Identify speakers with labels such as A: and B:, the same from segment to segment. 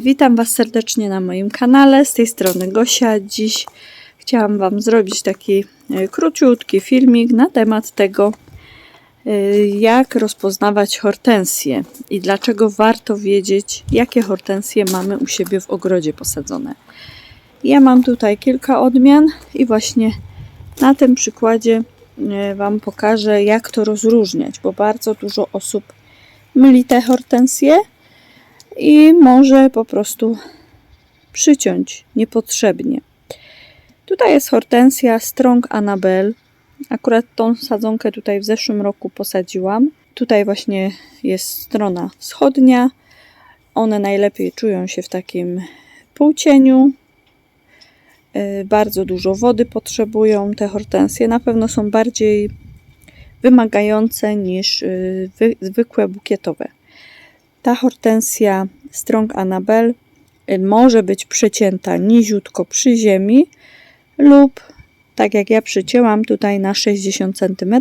A: Witam Was serdecznie na moim kanale. Z tej strony Gosia. Dziś chciałam Wam zrobić taki e, króciutki filmik na temat tego, e, jak rozpoznawać hortensje i dlaczego warto wiedzieć, jakie hortensje mamy u siebie w ogrodzie posadzone. Ja mam tutaj kilka odmian i właśnie na tym przykładzie e, Wam pokażę, jak to rozróżniać, bo bardzo dużo osób myli te hortensje i może po prostu przyciąć niepotrzebnie. Tutaj jest hortensja Strong Annabelle. Akurat tą sadzonkę tutaj w zeszłym roku posadziłam. Tutaj właśnie jest strona wschodnia. One najlepiej czują się w takim półcieniu. Yy, Bardzo dużo wody potrzebują te hortensje. Na pewno są bardziej wymagające niż wy- zwykłe bukietowe. Ta hortensja Strong Annabelle y, może być przecięta niziutko przy ziemi lub tak jak ja przycięłam tutaj na 60 cm,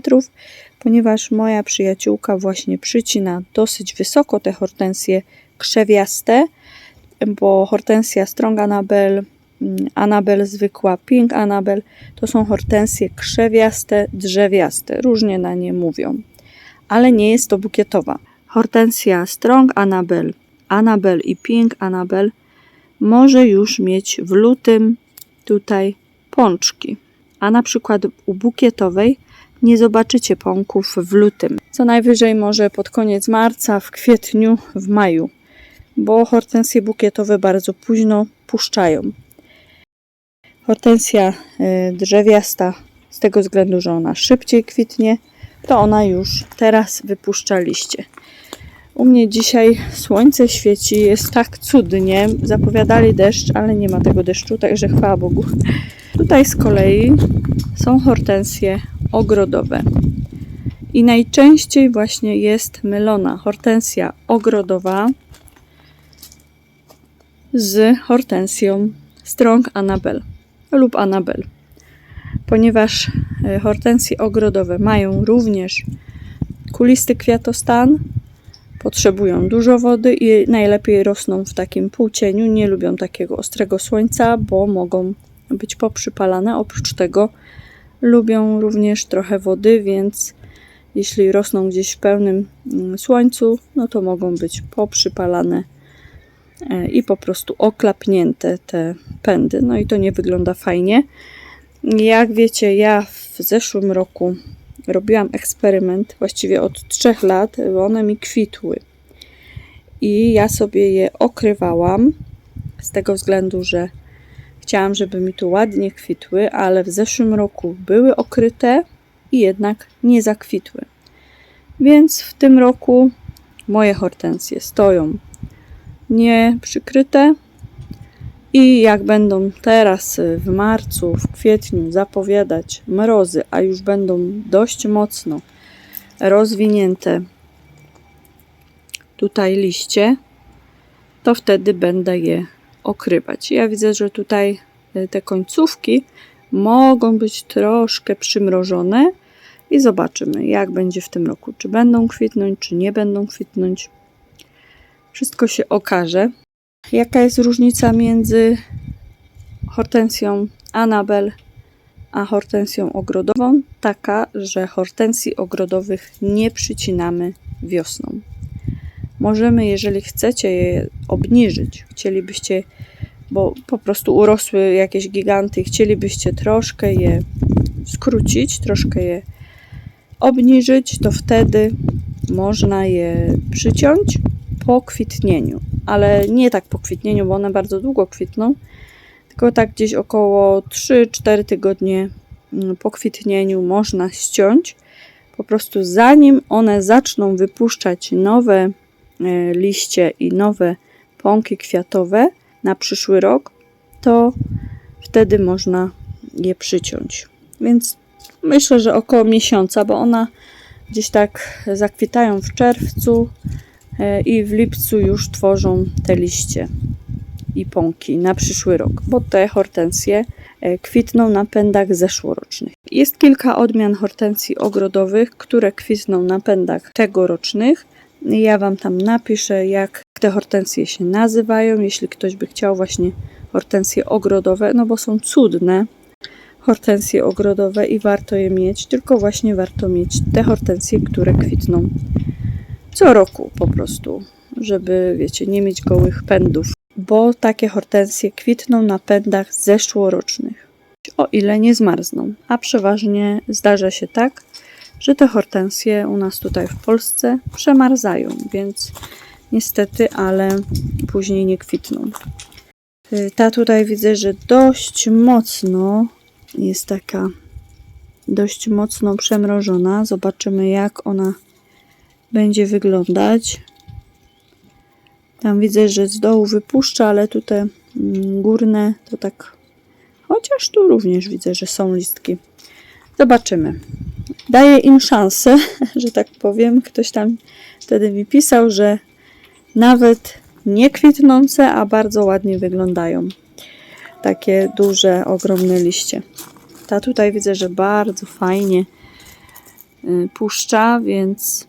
A: ponieważ moja przyjaciółka właśnie przycina dosyć wysoko te hortensje krzewiaste, bo hortensja Strong Annabelle, mm, Annabelle zwykła, Pink Annabelle to są hortensje krzewiaste, drzewiaste, różnie na nie mówią, ale nie jest to bukietowa. Hortensja Strong Annabelle, Annabelle i Pink Annabelle może już mieć w lutym tutaj pączki, a na przykład u bukietowej nie zobaczycie pąków w lutym. Co najwyżej może pod koniec marca, w kwietniu, w maju, bo hortensje bukietowe bardzo późno puszczają. Hortensja y, drzewiasta z tego względu, że ona szybciej kwitnie, to ona już teraz wypuszcza liście. U mnie dzisiaj słońce świeci, jest tak cudnie. Zapowiadali deszcz, ale nie ma tego deszczu, także chwała Bogu. Tutaj z kolei są hortensje ogrodowe. I najczęściej właśnie jest mylona hortensja ogrodowa z hortensją Strong Annabelle lub Annabelle. Ponieważ e, hortensje ogrodowe mają również kulisty kwiatostan, potrzebują dużo wody i najlepiej rosną w takim półcieniu. Nie lubią takiego ostrego słońca, bo mogą być poprzypalane. Oprócz tego lubią również trochę wody, więc jeśli rosną gdzieś w pełnym mm, słońcu, no to mogą być poprzypalane e, i po prostu oklapnięte te pędy. No i to nie wygląda fajnie. Jak wiecie, ja w zeszłym roku robiłam eksperyment, właściwie od trzech lat, one mi kwitły. I ja sobie je okrywałam z tego względu, że chciałam, żeby mi tu ładnie kwitły, ale w zeszłym roku były okryte i jednak nie zakwitły. Więc w tym roku moje hortensje stoją nie przykryte, i jak będą teraz y, w marcu, w kwietniu zapowiadać mrozy, a już będą dość mocno rozwinięte tutaj liście, to wtedy będę je okrywać. Ja widzę, że tutaj y, te końcówki mogą być troszkę przymrożone i zobaczymy, jak będzie w tym roku. Czy będą kwitnąć, czy nie będą kwitnąć. Wszystko się okaże. Jaka jest różnica między hortensją Annabel a hortensją ogrodową? Taka, że hortensji ogrodowych nie przycinamy wiosną. Możemy, jeżeli chcecie je obniżyć, chcielibyście, bo po prostu urosły jakieś giganty, chcielibyście troszkę je skrócić, troszkę je obniżyć, to wtedy można je przyciąć po kwitnieniu ale nie tak po kwitnieniu, bo one bardzo długo kwitną, tylko tak gdzieś około 3-4 tygodnie mm, po kwitnieniu można ściąć. Po prostu zanim one zaczną wypuszczać nowe e, liście i nowe pąki kwiatowe na przyszły rok, to wtedy można je przyciąć. Więc myślę, że około miesiąca, bo ona gdzieś tak zakwitają w czerwcu, i w lipcu już tworzą te liście i pąki na przyszły rok, bo te hortensje e, kwitną na pędach zeszłorocznych. Jest kilka odmian hortensji ogrodowych, które kwitną na pędach tegorocznych. Ja Wam tam napiszę, jak te hortensje się nazywają, jeśli ktoś by chciał właśnie hortensje ogrodowe, no bo są cudne hortensje ogrodowe i warto je mieć, tylko właśnie warto mieć te hortensje, które kwitną co roku po prostu, żeby, wiecie, nie mieć gołych pędów, bo takie hortensje kwitną na pędach zeszłorocznych, o ile nie zmarzną, a przeważnie zdarza się tak, że te hortensje u nas tutaj w Polsce przemarzają, więc niestety, ale później nie kwitną. Ta tutaj widzę, że dość mocno jest taka dość mocno przemrożona. Zobaczymy, jak ona będzie wyglądać. Tam widzę, że z dołu wypuszcza, ale tutaj mm, górne to tak. Chociaż tu również widzę, że są listki. Zobaczymy. Daję im szansę, że tak powiem. Ktoś tam wtedy mi pisał, że nawet nie kwitnące, a bardzo ładnie wyglądają. Takie duże, ogromne liście. Ta tutaj widzę, że bardzo fajnie y, puszcza, więc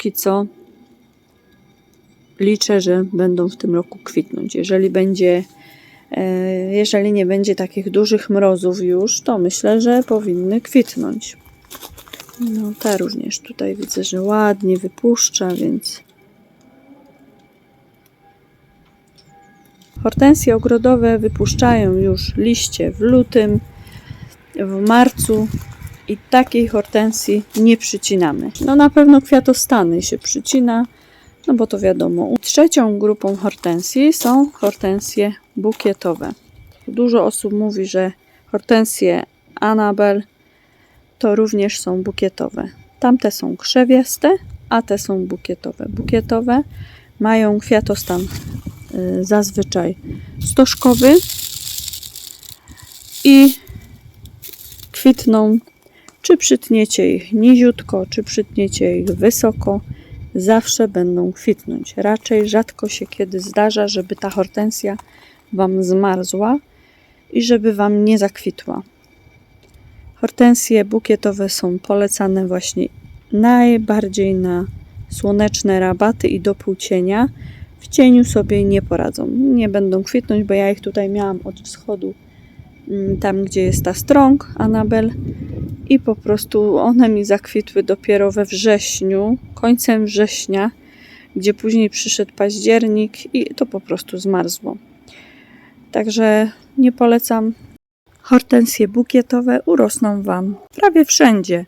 A: póki co liczę, że będą w tym roku kwitnąć. Jeżeli będzie, e, jeżeli nie będzie takich dużych mrozów już, to myślę, że powinny kwitnąć. No, ta również tutaj widzę, że ładnie wypuszcza, więc Hortensje ogrodowe wypuszczają już liście w lutym, w marcu i takiej hortensji nie przycinamy. No na pewno kwiatostany się przycina, no bo to wiadomo. Trzecią grupą hortensji są hortensje bukietowe. Dużo osób mówi, że hortensje Anabel to również są bukietowe. Tamte są krzewiaste, a te są bukietowe. Bukietowe mają kwiatostan y, zazwyczaj stożkowy i kwitną, czy przytniecie ich niziutko, czy przytniecie ich wysoko, zawsze będą kwitnąć. Raczej rzadko się kiedy zdarza, żeby ta hortensja Wam zmarzła i żeby Wam nie zakwitła. Hortensje bukietowe są polecane właśnie najbardziej na słoneczne rabaty i do półcienia. W cieniu sobie nie poradzą. Nie będą kwitnąć, bo ja ich tutaj miałam od wschodu, tam gdzie jest ta strąg Anabel i po prostu one mi zakwitły dopiero we wrześniu, końcem września, gdzie później przyszedł październik i to po prostu zmarzło. Także nie polecam. Hortensje bukietowe urosną Wam prawie wszędzie.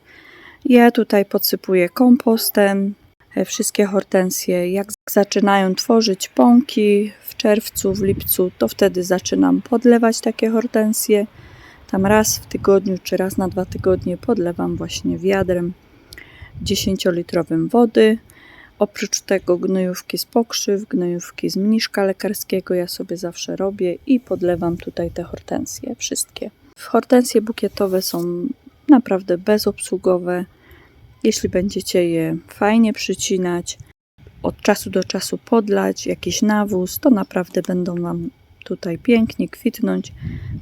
A: Ja tutaj podsypuję kompostem. e, Wszystkie hortensje, jak zaczynają tworzyć pąki czerwcu, w lipcu, to wtedy zaczynam podlewać takie hortensje. Tam raz w tygodniu czy raz na dwa tygodnie podlewam właśnie wiadrem 10-litrowym wody. Oprócz tego gnojówki z pokrzyw, gnojówki z mniszka lekarskiego ja sobie zawsze robię i podlewam tutaj te hortensje, wszystkie. Hortensje bukietowe są naprawdę bezobsługowe. Jeśli będziecie je fajnie przycinać, od czasu do czasu podlać, jakiś nawóz, to naprawdę będą Wam tutaj pięknie kwitnąć,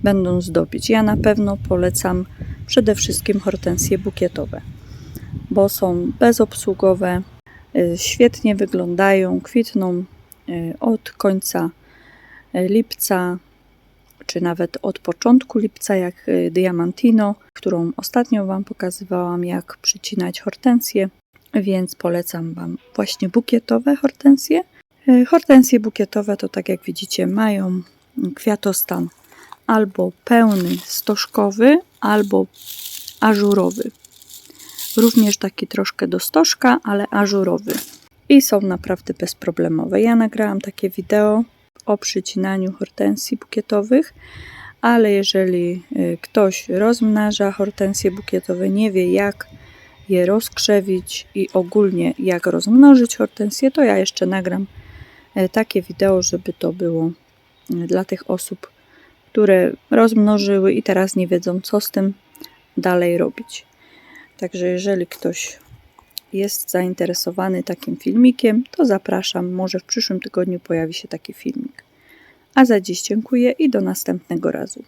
A: będą zdobić. Ja na pewno polecam przede wszystkim hortensje bukietowe, bo są bezobsługowe, y, świetnie wyglądają, kwitną y, od końca y, lipca, czy nawet od początku lipca, jak Diamantino, którą ostatnio Wam pokazywałam, jak przycinać hortensje, więc polecam Wam właśnie bukietowe hortensje. Y, Hortensje bukietowe to tak jak widzicie mają kwiatostan albo pełny stożkowy, albo ażurowy. Również taki troszkę do stożka, ale ażurowy. I są naprawdę bezproblemowe. Ja nagrałam takie wideo o przycinaniu hortensji bukietowych, ale jeżeli y, ktoś rozmnaża hortensje bukietowe, nie wie jak je rozkrzewić i ogólnie jak rozmnożyć hortensje, to ja jeszcze nagram e, takie wideo, żeby to było e, dla tych osób, które rozmnożyły i teraz nie wiedzą, co z tym dalej robić. Także jeżeli ktoś jest zainteresowany takim filmikiem, to zapraszam. Może w przyszłym tygodniu pojawi się taki filmik. A za dziś dziękuję i do następnego razu.